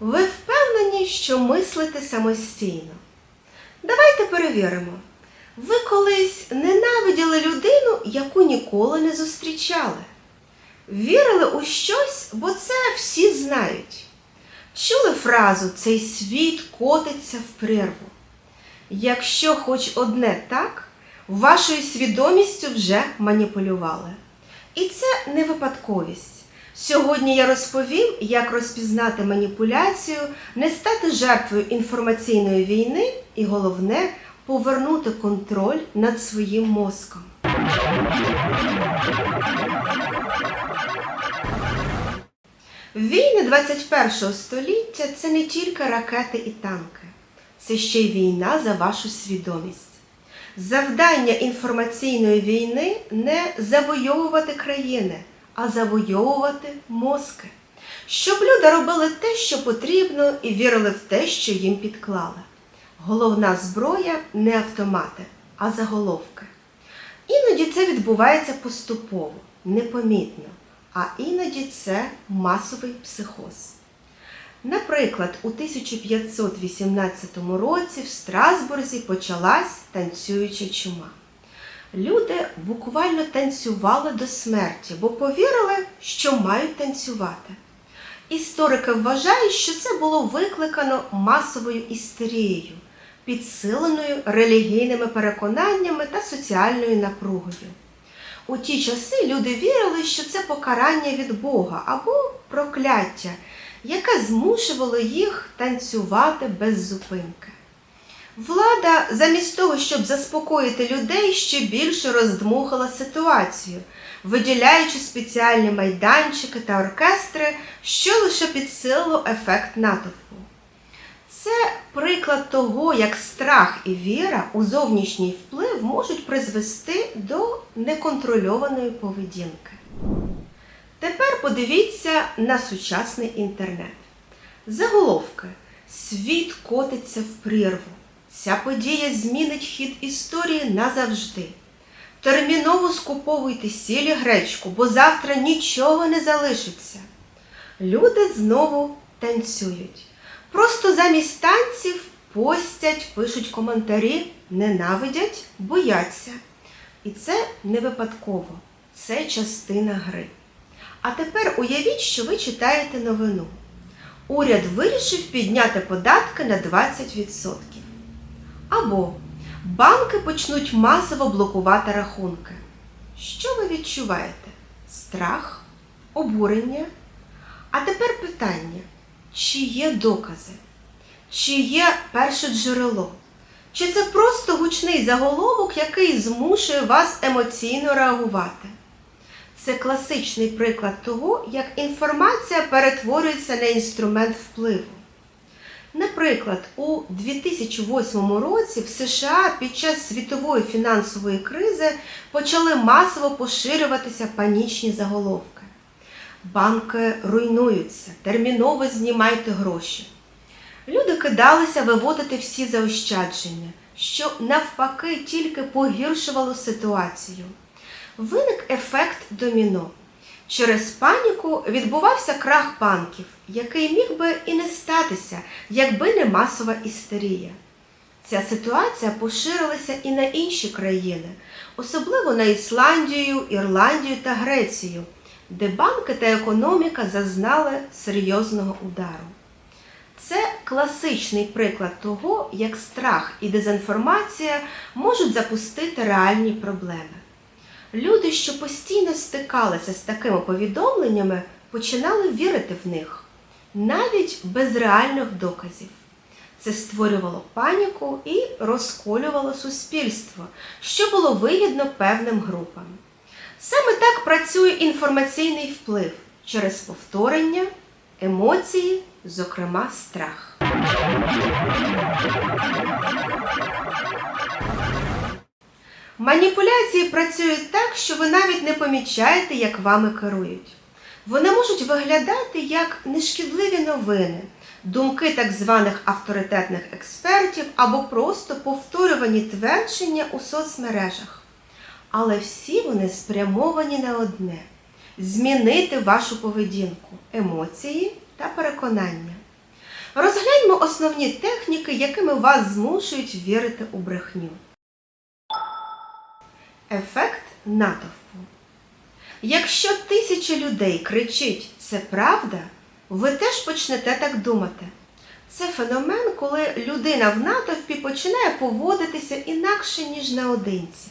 Ви впевнені, що мислите самостійно? Давайте перевіримо. Ви колись ненавиділи людину, яку ніколи не зустрічали. Вірили у щось, бо це всі знають. Чули фразу Цей світ котиться в прірву. Якщо хоч одне так, вашою свідомістю вже маніпулювали. І це не випадковість. Сьогодні я розповім, як розпізнати маніпуляцію, не стати жертвою інформаційної війни і головне повернути контроль над своїм мозком. Війни 21 століття це не тільки ракети і танки, це ще й війна за вашу свідомість. Завдання інформаційної війни не завойовувати країни, а завойовувати мозки. Щоб люди робили те, що потрібно, і вірили в те, що їм підклали. Головна зброя не автомати, а заголовки. Іноді це відбувається поступово, непомітно, а іноді це масовий психоз. Наприклад, у 1518 році в Страсбурзі почалась танцююча чума. Люди буквально танцювали до смерті, бо повірили, що мають танцювати. Історики вважають, що це було викликано масовою істерією, підсиленою релігійними переконаннями та соціальною напругою. У ті часи люди вірили, що це покарання від Бога або прокляття, яке змушувало їх танцювати без зупинки. Влада, замість того, щоб заспокоїти людей, ще більше роздмухала ситуацію, виділяючи спеціальні майданчики та оркестри, що лише підсилило ефект натовпу. Це приклад того, як страх і віра у зовнішній вплив можуть призвести до неконтрольованої поведінки. Тепер подивіться на сучасний інтернет. Заголовки Світ котиться в прірву. Ця подія змінить хід історії назавжди. Терміново скуповуйте сіль і гречку, бо завтра нічого не залишиться. Люди знову танцюють. Просто замість танців постять, пишуть коментарі, ненавидять, бояться. І це не випадково, це частина гри. А тепер уявіть, що ви читаєте новину. Уряд вирішив підняти податки на 20%. Або банки почнуть масово блокувати рахунки. Що ви відчуваєте? Страх, обурення? А тепер питання: чи є докази? Чи є перше джерело? Чи це просто гучний заголовок, який змушує вас емоційно реагувати? Це класичний приклад того, як інформація перетворюється на інструмент впливу. Наприклад, у 2008 році в США під час світової фінансової кризи почали масово поширюватися панічні заголовки. Банки руйнуються, терміново знімайте гроші. Люди кидалися виводити всі заощадження, що навпаки тільки погіршувало ситуацію. Виник ефект доміно. Через паніку відбувався крах банків, який міг би і не статися, якби не масова істерія. Ця ситуація поширилася і на інші країни, особливо на Ісландію, Ірландію та Грецію, де банки та економіка зазнали серйозного удару. Це класичний приклад того, як страх і дезінформація можуть запустити реальні проблеми. Люди, що постійно стикалися з такими повідомленнями, починали вірити в них, навіть без реальних доказів. Це створювало паніку і розколювало суспільство, що було вигідно певним групам. Саме так працює інформаційний вплив через повторення, емоції, зокрема страх. Маніпуляції працюють так, що ви навіть не помічаєте, як вами керують. Вони можуть виглядати як нешкідливі новини, думки так званих авторитетних експертів або просто повторювані твердження у соцмережах. але всі вони спрямовані на одне змінити вашу поведінку, емоції та переконання. Розгляньмо основні техніки, якими вас змушують вірити у брехню. Ефект натовпу. Якщо тисяча людей кричить це правда, ви теж почнете так думати. Це феномен, коли людина в натовпі починає поводитися інакше, ніж наодинці.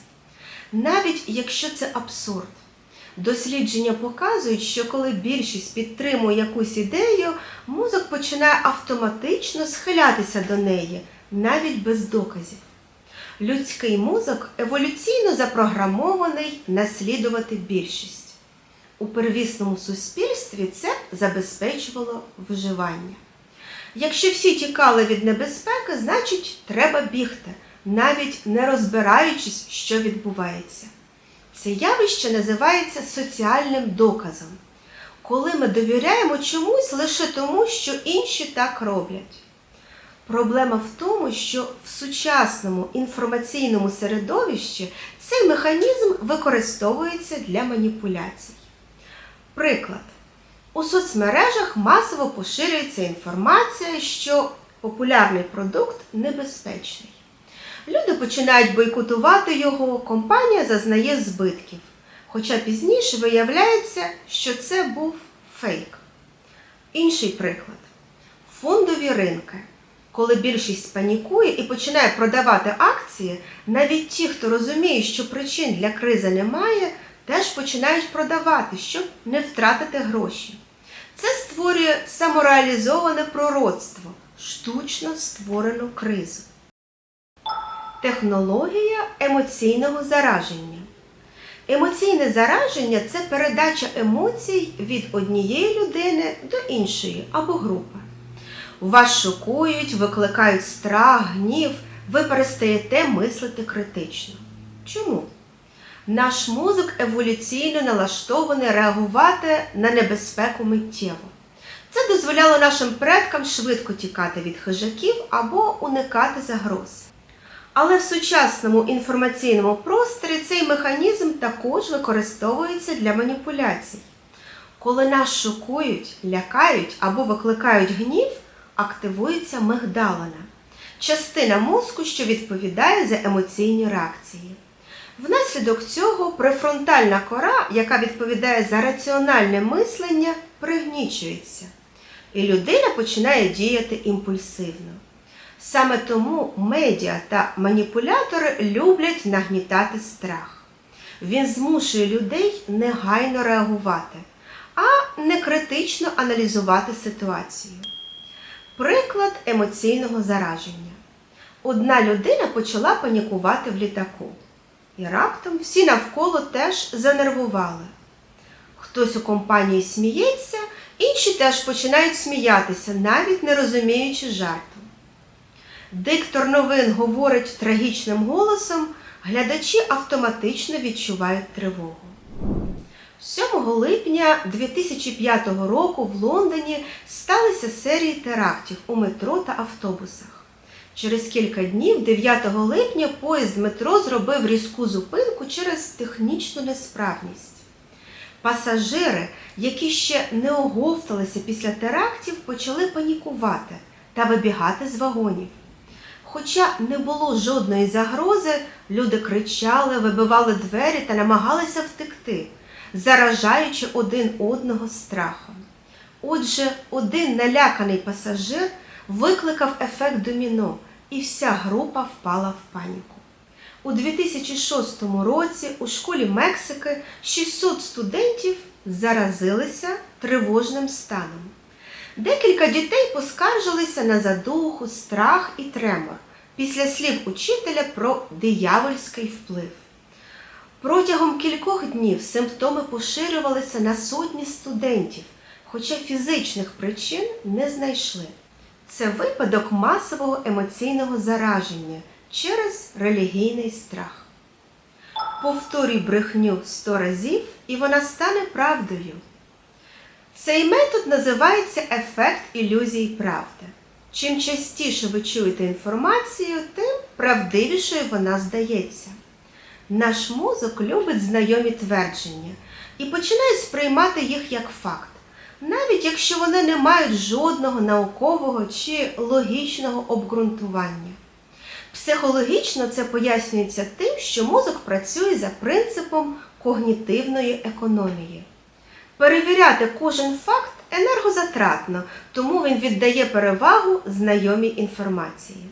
Навіть якщо це абсурд. Дослідження показують, що коли більшість підтримує якусь ідею, мозок починає автоматично схилятися до неї, навіть без доказів. Людський мозок еволюційно запрограмований наслідувати більшість. У первісному суспільстві це забезпечувало виживання. Якщо всі тікали від небезпеки, значить треба бігти, навіть не розбираючись, що відбувається. Це явище називається соціальним доказом, коли ми довіряємо чомусь лише тому, що інші так роблять. Проблема в тому, що в сучасному інформаційному середовищі цей механізм використовується для маніпуляцій. Приклад. У соцмережах масово поширюється інформація, що популярний продукт небезпечний. Люди починають бойкотувати його, компанія зазнає збитків. Хоча пізніше виявляється, що це був фейк. Інший приклад фондові ринки. Коли більшість панікує і починає продавати акції, навіть ті, хто розуміє, що причин для кризи немає, теж починають продавати, щоб не втратити гроші. Це створює самореалізоване пророцтво, штучно створену кризу. Технологія емоційного зараження. Емоційне зараження це передача емоцій від однієї людини до іншої або групи. Вас шокують, викликають страх, гнів, ви перестаєте мислити критично. Чому? Наш мозок еволюційно налаштований реагувати на небезпеку миттєво. Це дозволяло нашим предкам швидко тікати від хижаків або уникати загроз. Але в сучасному інформаційному просторі цей механізм також використовується для маніпуляцій. Коли нас шокують, лякають або викликають гнів, активується мигдалина частина мозку, що відповідає за емоційні реакції. Внаслідок цього префронтальна кора, яка відповідає за раціональне мислення, пригнічується, і людина починає діяти імпульсивно. Саме тому медіа та маніпулятори люблять нагнітати страх. Він змушує людей негайно реагувати, а не критично аналізувати ситуацію. Приклад емоційного зараження. Одна людина почала панікувати в літаку, і раптом всі навколо теж занервували. Хтось у компанії сміється, інші теж починають сміятися, навіть не розуміючи жарту. Диктор новин говорить трагічним голосом, глядачі автоматично відчувають тривогу. 7 липня 2005 року в Лондоні сталися серії терактів у метро та автобусах. Через кілька днів, 9 липня, поїзд метро зробив різку зупинку через технічну несправність. Пасажири, які ще не оговталися після терактів, почали панікувати та вибігати з вагонів. Хоча не було жодної загрози, люди кричали, вибивали двері та намагалися втекти, заражаючи один одного страхом. Отже, один наляканий пасажир викликав ефект доміно, і вся група впала в паніку. У 2006 році у школі Мексики 600 студентів заразилися тривожним станом. Декілька дітей поскаржилися на задуху, страх і тремор після слів учителя про диявольський вплив. Протягом кількох днів симптоми поширювалися на сотні студентів, хоча фізичних причин не знайшли. Це випадок масового емоційного зараження через релігійний страх. Повторюй брехню сто разів, і вона стане правдою. Цей метод називається ефект ілюзії правди. Чим частіше ви чуєте інформацію, тим правдивішою вона здається. Наш мозок любить знайомі твердження і починає сприймати їх як факт, навіть якщо вони не мають жодного наукового чи логічного обґрунтування. Психологічно це пояснюється тим, що мозок працює за принципом когнітивної економії. Перевіряти кожен факт енергозатратно, тому він віддає перевагу знайомій інформації.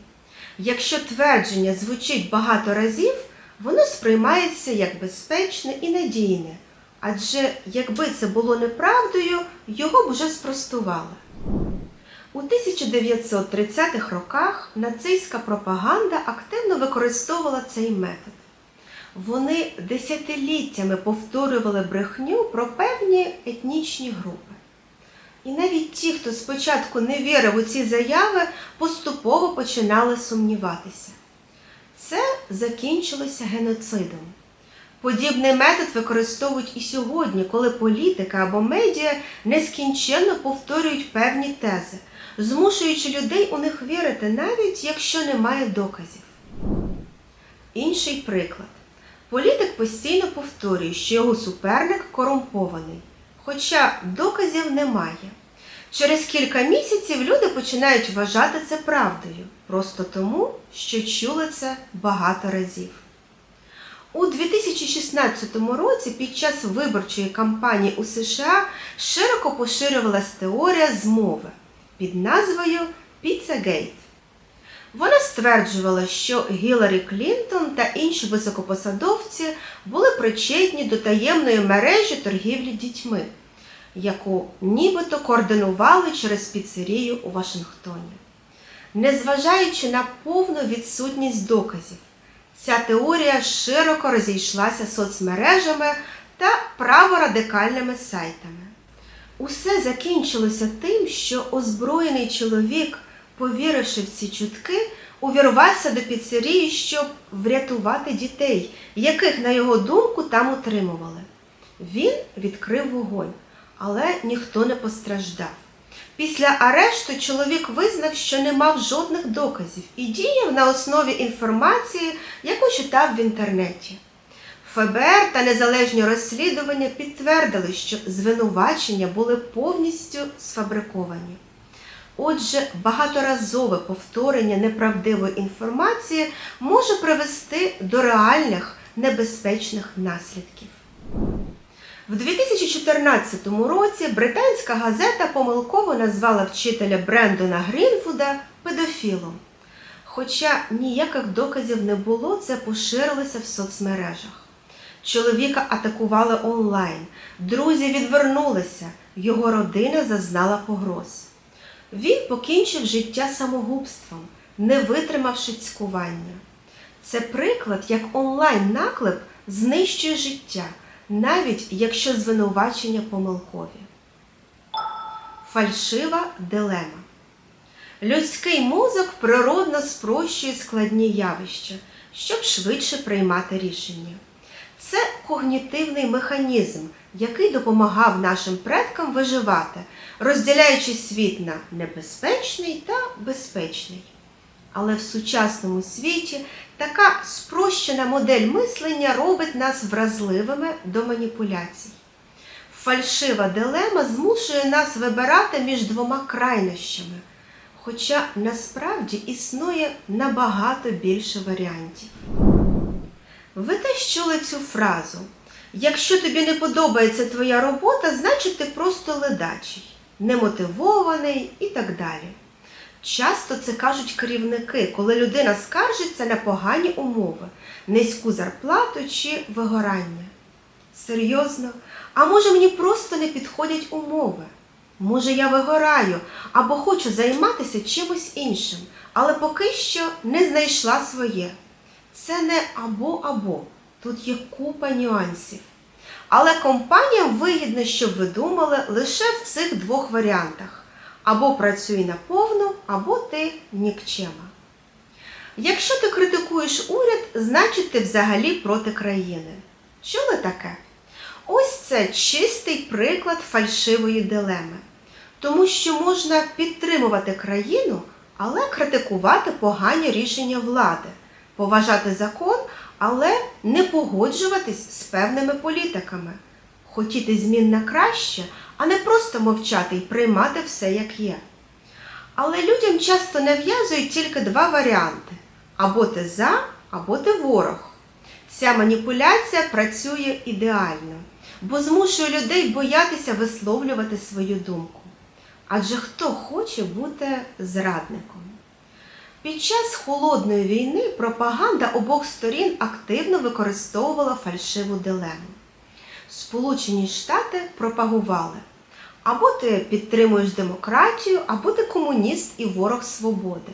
Якщо твердження звучить багато разів, воно сприймається як безпечне і надійне, адже якби це було неправдою, його б уже спростували. У 1930-х роках нацистська пропаганда активно використовувала цей метод. Вони десятиліттями повторювали брехню про певні етнічні групи. І навіть ті, хто спочатку не вірив у ці заяви, поступово починали сумніватися. Закінчилося геноцидом. Подібний метод використовують і сьогодні, коли політика або медіа нескінченно повторюють певні тези, змушуючи людей у них вірити, навіть якщо немає доказів. Інший приклад. Політик постійно повторює, що його суперник корумпований, хоча доказів немає. Через кілька місяців люди починають вважати це правдою, просто тому, що чули це багато разів. У 2016 році під час виборчої кампанії у США широко поширювалася теорія змови під назвою Піццагейт. Вона стверджувала, що Гіларі Клінтон та інші високопосадовці були причетні до таємної мережі торгівлі дітьми, яку нібито координували через піцерію у Вашингтоні. Незважаючи на повну відсутність доказів, ця теорія широко розійшлася соцмережами та праворадикальними сайтами. Усе закінчилося тим, що озброєний чоловік, повіривши в ці чутки, увірвався до піцерії, щоб врятувати дітей, яких, на його думку, там утримували. Він відкрив вогонь, але ніхто не постраждав. Після арешту чоловік визнав, що не мав жодних доказів і діяв на основі інформації, яку читав в інтернеті. ФБР та незалежні розслідування підтвердили, що звинувачення були повністю сфабриковані. Отже, багаторазове повторення неправдивої інформації може привести до реальних небезпечних наслідків. В 2014 році британська газета помилково назвала вчителя Брендона Грінфуда педофілом. Хоча ніяких доказів не було, це поширилося в соцмережах. Чоловіка атакували онлайн, друзі відвернулися, його родина зазнала погроз. Він покінчив життя самогубством, не витримавши цькування. Це приклад, як онлайн-наклеп знищує життя, навіть якщо звинувачення помилкові. Фальшива дилема. Людський мозок природно спрощує складні явища, щоб швидше приймати рішення. Це когнітивний механізм, який допомагав нашим предкам виживати, розділяючи світ на небезпечний та безпечний. Але в сучасному світі така спрощена модель мислення робить нас вразливими до маніпуляцій. Фальшива дилема змушує нас вибирати між двома крайнощами, хоча насправді існує набагато більше варіантів. Ви теж чули цю фразу. Якщо тобі не подобається твоя робота, значить ти просто ледачий, немотивований і так далі. Часто це кажуть керівники, коли людина скаржиться на погані умови, низьку зарплату чи вигорання. Серйозно, а може мені просто не підходять умови? Може, я вигораю або хочу займатися чимось іншим, але поки що не знайшла своє. Це не або-або, тут є купа нюансів. Але компаніям вигідно, щоб ви думали лише в цих двох варіантах: або працюй наповну, або ти нікчема. Якщо ти критикуєш уряд, значить ти взагалі проти країни. Чули таке? Ось це чистий приклад фальшивої дилеми. Тому що можна підтримувати країну, але критикувати погані рішення влади, поважати закон, але не погоджуватись з певними політиками, хотіти змін на краще, а не просто мовчати і приймати все як є. Але людям часто нав'язують тільки два варіанти: або ти за, або ти ворог. Ця маніпуляція працює ідеально, бо змушує людей боятися висловлювати свою думку. Адже хто хоче бути зрадником? Під час холодної війни пропаганда обох сторін активно використовувала фальшиву дилему. Сполучені Штати пропагували або ти підтримуєш демократію, або ти комуніст і ворог свободи.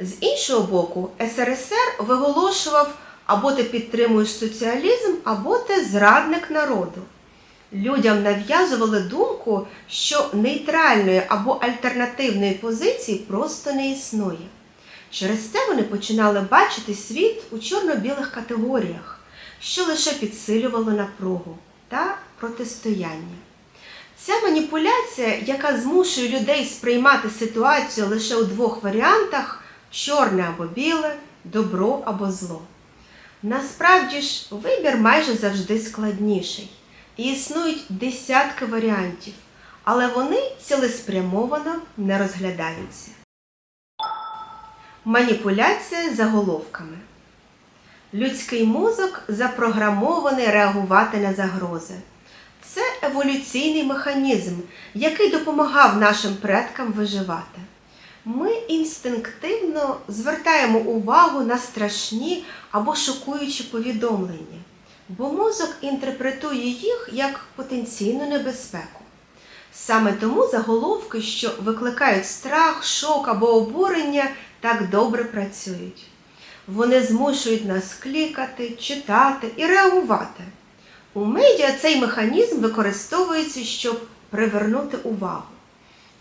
З іншого боку, СРСР виголошував або ти підтримуєш соціалізм, або ти зрадник народу. Людям нав'язували думку, що нейтральної або альтернативної позиції просто не існує. Через це вони починали бачити світ у чорно-білих категоріях, що лише підсилювало напругу та протистояння. Ця маніпуляція, яка змушує людей сприймати ситуацію лише у двох варіантах чорне або біле, добро або зло. Насправді ж, вибір майже завжди складніший, і існують десятки варіантів, але вони цілеспрямовано не розглядаються. Маніпуляція заголовками. Людський мозок запрограмований реагувати на загрози. Це еволюційний механізм, який допомагав нашим предкам виживати. Ми інстинктивно звертаємо увагу на страшні або шокуючі повідомлення, бо мозок інтерпретує їх як потенційну небезпеку. Саме тому заголовки, що викликають страх, шок або обурення, так добре працюють. Вони змушують нас клікати, читати і реагувати. У медіа цей механізм використовується, щоб привернути увагу.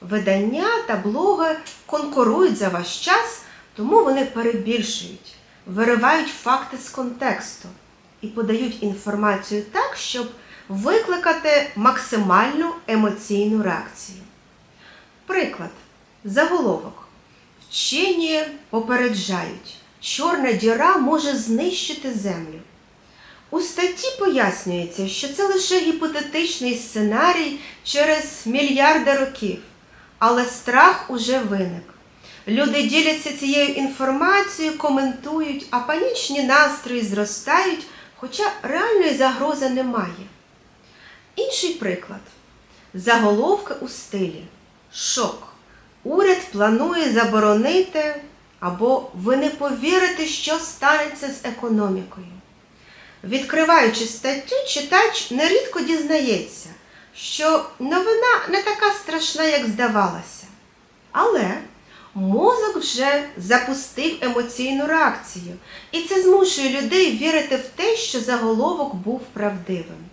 Видання та блоги конкурують за ваш час, тому вони перебільшують, виривають факти з контексту і подають інформацію так, щоб викликати максимальну емоційну реакцію. Приклад. Заголовок. Вчені попереджають, чорна діра може знищити землю. У статті пояснюється, що це лише гіпотетичний сценарій через мільярди років, але страх уже виник. Люди діляться цією інформацією, коментують, а панічні настрої зростають, хоча реальної загрози немає. Інший приклад. Заголовки у стилі. Шок. Уряд планує заборонити або ви не повірите, що станеться з економікою. Відкриваючи статтю, читач нерідко дізнається, що новина не така страшна, як здавалося. Але мозок вже запустив емоційну реакцію, і це змушує людей вірити в те, що заголовок був правдивим.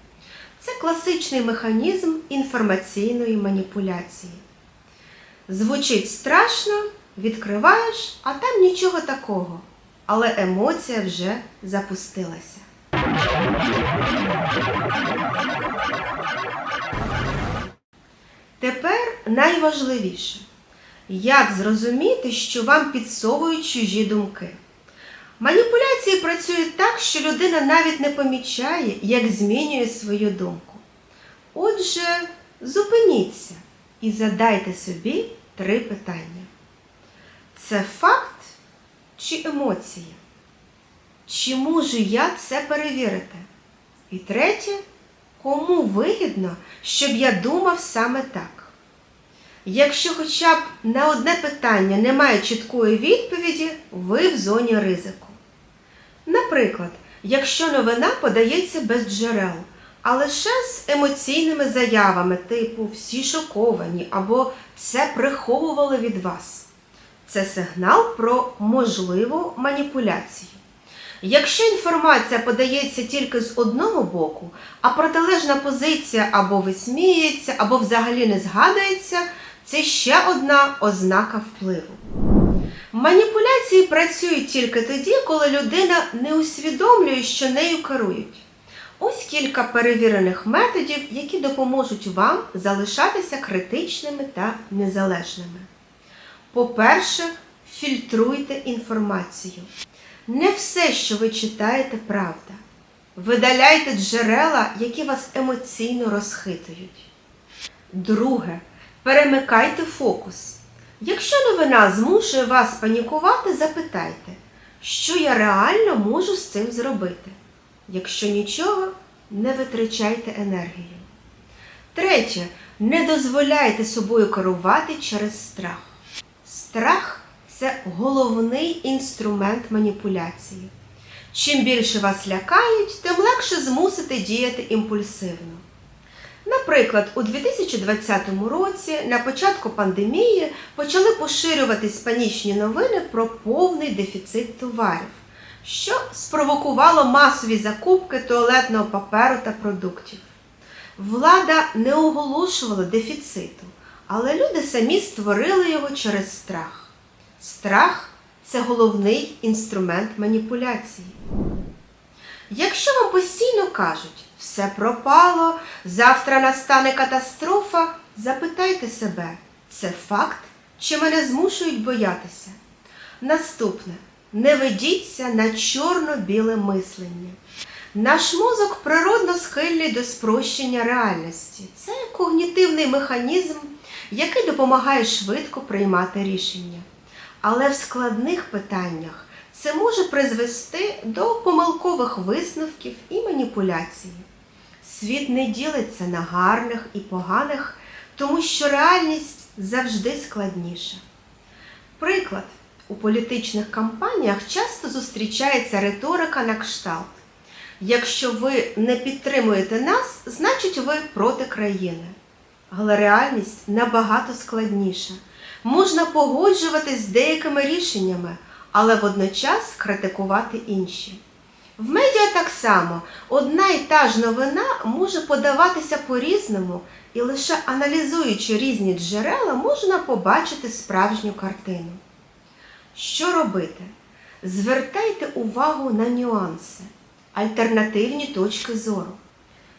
Це класичний механізм інформаційної маніпуляції. Звучить страшно, відкриваєш, а там нічого такого, але емоція вже запустилася. Тепер найважливіше, як зрозуміти, що вам підсовують чужі думки. Маніпуляції працюють так, що людина навіть не помічає, як змінює свою думку. Отже, зупиніться і задайте собі три питання: це факт чи емоція? Чи можу я це перевірити? І третє, кому вигідно, щоб я думав саме так? Якщо хоча б на одне питання немає чіткої відповіді, ви в зоні ризику. Наприклад, якщо новина подається без джерел, а лише з емоційними заявами, типу всі шоковані або це приховували від вас. Це сигнал про можливу маніпуляцію. Якщо інформація подається тільки з одного боку, а протилежна позиція або висміюється, або взагалі не згадується, це ще одна ознака впливу. Маніпуляції працюють тільки тоді, коли людина не усвідомлює, що нею керують. Ось кілька перевірених методів, які допоможуть вам залишатися критичними та незалежними. По-перше, фільтруйте інформацію. Не все, що ви читаєте, правда. Видаляйте джерела, які вас емоційно розхитують. Друге, перемикайте фокус. Якщо новина змушує вас панікувати, запитайте, що я реально можу з цим зробити. Якщо нічого, не витрачайте енергію. Третє, не дозволяйте собою керувати через страх. Страх це головний інструмент маніпуляції. Чим більше вас лякають, тим легше змусити діяти імпульсивно. Наприклад, у 2020 році на початку пандемії почали поширюватись панічні новини про повний дефіцит товарів, що спровокувало масові закупки туалетного паперу та продуктів. Влада не оголошувала дефіциту, але люди самі створили його через страх. Страх це головний інструмент маніпуляції. Якщо вам постійно кажуть, все пропало, завтра настане катастрофа, запитайте себе, це факт чи мене змушують боятися? Наступне. Не ведіться на чорно-біле мислення. Наш мозок природно схильний до спрощення реальності. Це когнітивний механізм, який допомагає швидко приймати рішення. Але в складних питаннях це може призвести до помилкових висновків і маніпуляцій. Світ не ділиться на гарних і поганих, тому що реальність завжди складніша. Приклад, у політичних кампаніях часто зустрічається риторика на кшталт. Якщо ви не підтримуєте нас, значить ви проти країни. Але реальність набагато складніша. Можна погоджуватись з деякими рішеннями, але водночас критикувати інші. В медіа так само одна і та ж новина може подаватися по-різному, і лише аналізуючи різні джерела, можна побачити справжню картину. Що робити? Звертайте увагу на нюанси, альтернативні точки зору.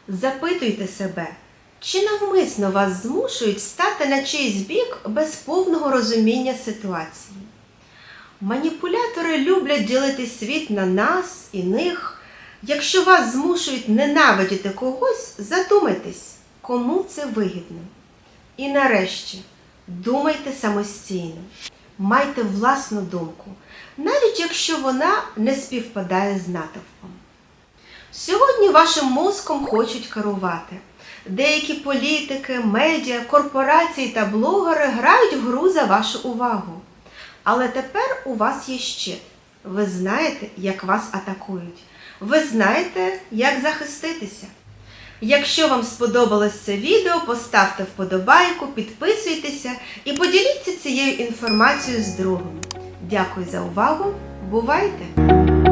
Запитуйте себе, чи навмисно вас змушують стати на чийсь бік без повного розуміння ситуації. Маніпулятори люблять ділити світ на нас і них. Якщо вас змушують ненавидіти когось, задумайтесь, кому це вигідно. І нарешті думайте самостійно, майте власну думку, навіть якщо вона не співпадає з натовпом. Сьогодні вашим мозком хочуть керувати. Деякі політики, медіа, корпорації та блогери грають в гру за вашу увагу. Але тепер у вас є щит. Ви знаєте, як вас атакують. Ви знаєте, як захиститися. Якщо вам сподобалось це відео, поставте вподобайку, підписуйтеся і поділіться цією інформацією з другом. Дякую за увагу. Бувайте!